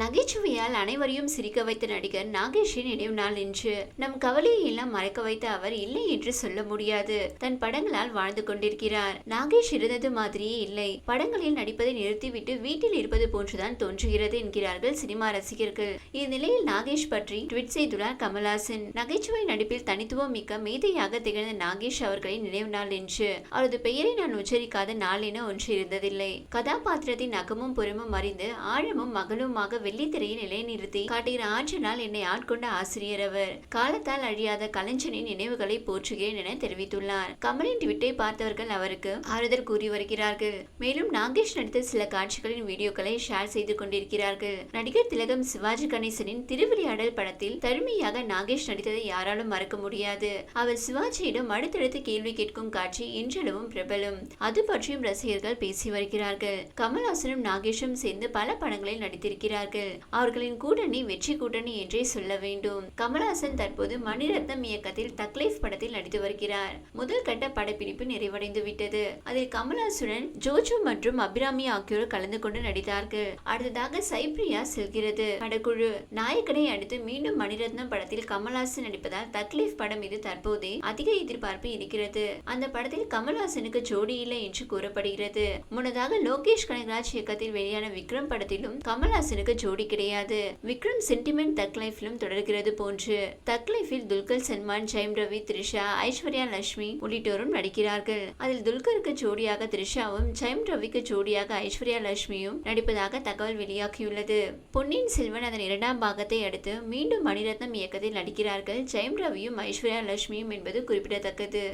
நகைச்சுவையால் அனைவரையும் சிரிக்க வைத்த நடிகர் நாகேஷின் நினைவு நாள் என்று நம் கவலையை எல்லாம் மறைக்க வைத்த அவர் இல்லை என்று சொல்ல முடியாது. தன் படங்களால் வாழ்ந்து கொண்டிருக்கிறார். நாகேஷ் இருந்தது மாதிரியே இல்லை. படங்களில் நடிப்பதை நிறுத்திவிட்டு வீட்டில் இருப்பது போன்றுதான் தோன்றுகிறது என்கிறார்கள் சினிமா ரசிகர்கள். இந்நிலையில் நாகேஷ் பற்றி ட்வீட் செய்துள்ளார் கமல்ஹாசன். நகைச்சுவை நடிப்பில் தனித்துவம் மிக்க மேதையாக திகழ்ந்த நாகேஷ் அவர்களின் நினைவு நாள் என்று அவரது பெயரை நான் உச்சரிக்காத நாள் என ஒன்று இருந்ததில்லை. கதாபாத்திரத்தின் அகமும் புறமும் அறிந்து ஆழமும் மகளுமாக வெள்ளித்திரையை நிலைநிறுத்தி காட்டுகிற ஆற்றனால் என்னை ஆட்கொண்ட ஆசிரியர் அவர். காலத்தால் அழியாத கலைஞனின் நினைவுகளை போற்றுகிறேன் என தெரிவித்துள்ளார். கமலின் ட்விட்டை பார்த்தவர்கள் அவருக்கு ஆறுதல் கூறி வருகிறார்கள். மேலும் நாகேஷ் நடித்த சில காட்சிகளின் வீடியோக்களை ஷேர் செய்து கொண்டிருக்கிறார்கள். நடிகர் திலகம் சிவாஜி கணேசனின் திருவிளையாடல் படத்தில் தருமையாக நாகேஷ் நடித்ததை யாராலும் மறக்க முடியாது. அவர் சிவாஜியிடம் அடுத்தடுத்து கேள்வி கேட்கும் காட்சி இன்றளவும் பிரபலம். அது பற்றியும் ரசிகர்கள் பேசி வருகிறார்கள். கமல்ஹாசனும் நாகேஷும் சேர்ந்து பல படங்களில் நடித்திருக்கிறார்கள். இருக்கிறார்கள் அவர்களின் கூட்டணி வெற்றி கூட்டணி என்றே சொல்ல வேண்டும். கமலஹாசன் தற்போது மணிரத்னம் இயக்கத்தில் தக்லைஃப் படத்தில் நடித்து வருகிறார். முதல் கட்ட படப்பிடிப்பு நிறைவடைந்து விட்டது. அதில் கமலஹாசனுடன் ஜோஜோ மற்றும் அபிராமி ஆகியோர் கலந்து கொண்டு நடித்தார்கள். அடுத்ததாக சைப்ரியா செல்கிறது. படக்குழு. நாயகனை அடுத்து மீண்டும் மணிரத்னம் படத்தில் கமல்ஹாசன் நடிப்பதால் தக்லீஃப் படம் மீது தற்போதே அதிக எதிர்பார்ப்பு இருக்கிறது. அந்த படத்தில் கமல்ஹாசனுக்கு ஜோடி இல்லை என்று கூறப்படுகிறது. முன்னதாக லோகேஷ் கனகராஜ் இயக்கத்தில் வெளியான விக்ரம் படத்திலும் கமல்ஹாசனுக்கு ஜோடி கிடையாது. விக்ரம் சென்டிமெண்ட் தக் லைஃபிலும் தொடர்கிறது போன்று. தக் லைஃபில் துல்கர் சல்மான் ஜெயம் ரவி த்ரிஷா ஐஸ்வர்யா லட்சுமி உள்ளிட்டோரும் நடிக்கிறார்கள். அதில் துல்கருக்கு ஜோடியாக த்ரிஷாவும் ஜெயம் ரவிக்கு ஜோடியாக ஐஸ்வர்யா லட்சுமியும் நடிப்பதாக தகவல் வெளியாகியுள்ளது. பொன்னியின் செல்வன் அதன் இரண்டாம் பாகத்தை அடுத்து மீண்டும் மணிரத்னம் இயக்கத்தில் நடிக்கிறார்கள். ஜெயம் ரவியும் ஐஸ்வர்யா லட்சுமியும் என்பது குறிப்பிடத்தக்கது.